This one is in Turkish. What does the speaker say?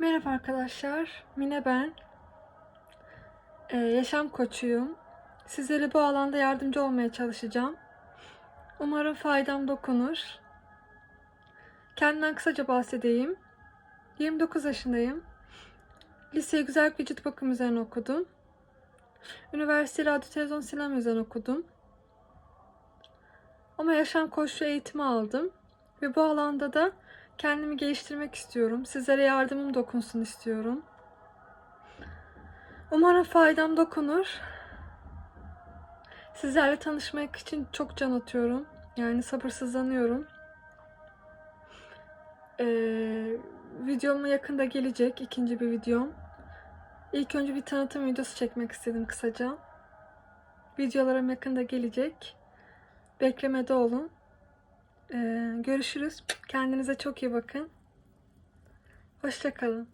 Merhaba arkadaşlar, Mine ben. Ee, yaşam koçuyum. Sizlere bu alanda yardımcı olmaya çalışacağım. Umarım faydam dokunur. Kendimden kısaca bahsedeyim. 29 yaşındayım. Liseyi güzellik ve cilt bakım üzerine okudum. Üniversite radyo televizyon sinema üzerine okudum. Ama yaşam koçluğu eğitimi aldım. Ve bu alanda da kendimi geliştirmek istiyorum. Sizlere yardımım dokunsun istiyorum. Umarım faydam dokunur. Sizlerle tanışmak için çok can atıyorum. Yani sabırsızlanıyorum. Ee, videom yakında gelecek. ikinci bir videom. İlk önce bir tanıtım videosu çekmek istedim kısaca. Videolarım yakında gelecek. Beklemede olun. Ee, görüşürüz. Kendinize çok iyi bakın. Hoşçakalın.